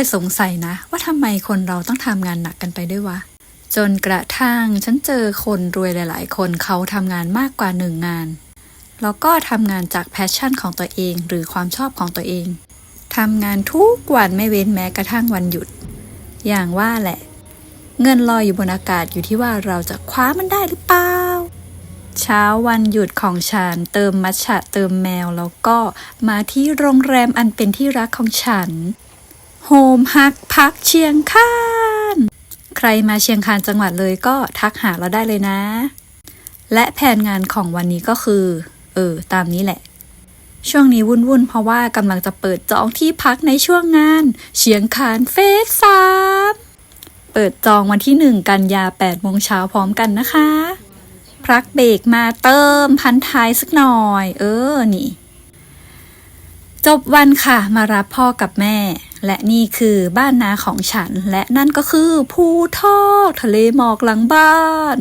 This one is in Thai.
ยสงสัยนะ ว่าทำไมคนเราต้องทำงานหนักกันไปด้วยวะ จนกระทั่งฉันเจอคนรวยหลาย ๆ คนเขาทำงานมากกว่าหนึ่งงาน แล้วก็ทำงานจากแพชชั่นของตัวเองหรือความชอบของตัวเองทำงานทุกวันไม่เว้นแม้กระทั่งวันหยุด อย่างว่าแหละ เงินลอยอยู่บนอากาศอยู่ที่ว่าเราจะคว้ามันได้หรือเปล่าเช้าวันหยุดของฉันเติมมัชฉะเติมแมวแล้วก็มาที่โรงแรมอันเป็นที่รักของฉัน โฮมฮักพักเชียงคาน ใครมาเชียงคานจังหวัดเลยก็ทักหาเราได้เลยนะ และแผนงานของวันนี้ก็คือ เออ ตามนี้แหละ ช่วงนี้วุ่นๆเพราะว่ากำลังจะเปิดจองที่พักในช่วงงาน เชียงคานเฟสสามเปิดจองวันที่ 1 กันยา8โมงเช้าพร้อมกันนะคะพักเบรกมาเติมพันท้ายสักหน่อย เออ นี่ จบวันค่ะ มารับพ่อกับแม่ และนี่คือบ้านนาของฉัน และนั่นก็คือภูทอกทะเลหมอกหลังบ้าน